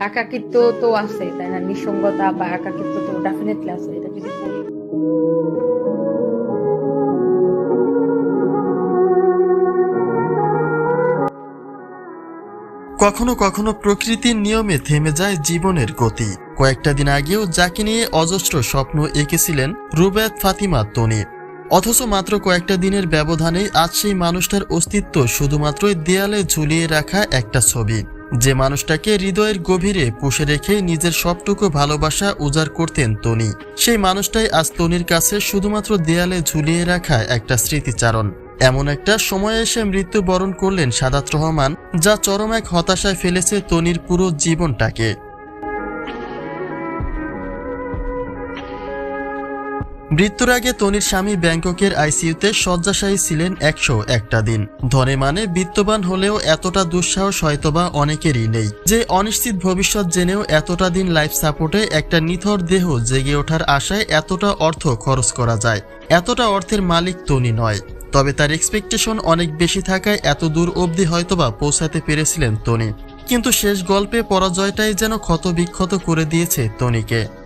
একাকিত্ব তো আছে তাই না? নিঃসঙ্গতা বা একাকিত্ব তো ডেফিনেটলি আছে, এটা যদি কখনো কখনো প্রকৃতির নিয়মে থেমে যায় জীবনের গতি। কয়েকটা দিন আগেও যাকে নিয়ে অজস্র স্বপ্ন এঁকেছিলেন রুবেত ফাতিমা তনি। অথচ মাত্র কয়েকটা দিনের ব্যবধানে আজ সেই মানুষটার অস্তিত্ব শুধুমাত্রই দেয়ালে ঝুলিয়ে রাখা একটা ছবি। যে মানুষটাকে হৃদয়ের গভীরে পুষে রেখে নিজের সবটুকু ভালোবাসা উজাড় করতেন তনি। সেই মানুষটাই আজ তনির কাছে শুধুমাত্র দেয়ালে ঝুলিয়ে রাখা একটা স্মৃতিচারণ। এমন একটা সময়ে এসে মৃত্যুবরণ করলেন সাদাত রহমান, যা চরম এক হতাশায় ফেলেছে তনির পুরো জীবনটাকে। মৃত্যুর আগে তনির স্বামী ব্যাংককের আইসিইউতে শয্যাশায়ী ছিলেন একশো একটা দিন। ধনে মানে বিত্তবান হলেও এতটা দুঃসাহস হয়তোবা অনেকেরই নেই। যে অনিশ্চিত ভবিষ্যৎ জেনেও এতটা দিন লাইফ সাপোর্টে একটা নিথর দেহ জেগে ওঠার আশায় এতটা অর্থ খরচ করা যায়। এতটা অর্থের মালিক তনি নয়। তবে তার এক্সপেকটেশন অনেক বেশি থাকায় এত দূর অবধি হয়তোবা পৌঁছাতে পেরেছিলেন তনি। কিন্তু শেষ গল্পে পরাজয়টাই যেন ক্ষতবিক্ষত করে দিয়েছে তনিকে।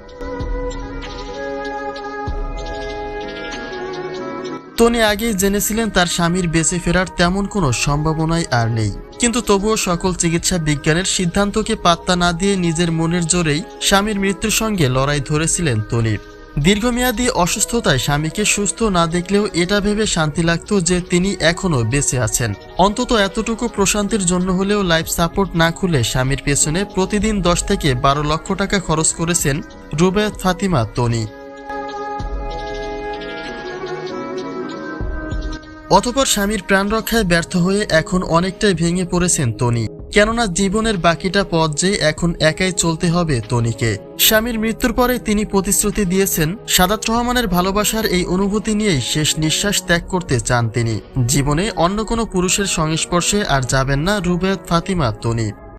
তনি আগেই জেনেছিলেন তার স্বামীর বেঁচে ফেরার তেমন কোনো সম্ভাবনাই আর নেই। কিন্তু তবুও সকল চিকিৎসা বিজ্ঞানের সিদ্ধান্তকে পাত্তা না দিয়ে নিজের মনের জোরেই স্বামীর মৃত্যুর সঙ্গে লড়াই ধরেছিলেন তনি দীর্ঘমেয়াদী অসুস্থতায় স্বামীকে সুস্থ না দেখলেও এটা ভেবে শান্তি লাগতো যে তিনি এখনও বেঁচে আছেন। অন্তত এতটুকু প্রশান্তির জন্য হলেও লাইফ সাপোর্ট না খুলে স্বামীর পেছনে প্রতিদিন দশ থেকে বারো লক্ষ টাকা খরচ করেছেন রুবেত ফাতিমা তনি। অতপর স্বামীর প্রাণ রক্ষায় ব্যর্থ হয়ে এখন অনেকটাই ভেঙে পড়েছেন তনি। কেননা জীবনের বাকিটা পথ যে এখন একাই চলতে হবে তনিকে। স্বামীর মৃত্যুর পরে তিনি প্রতিশ্রুতি দিয়েছেন, সাদাত রহমানের ভালোবাসার এই অনুভূতি নিয়েই শেষ নিঃশ্বাস ত্যাগ করতে চান তিনি। জীবনে অন্য কোনো পুরুষের সংস্পর্শে আর যাবেন না রুবেদ ফাতিমা, তনি।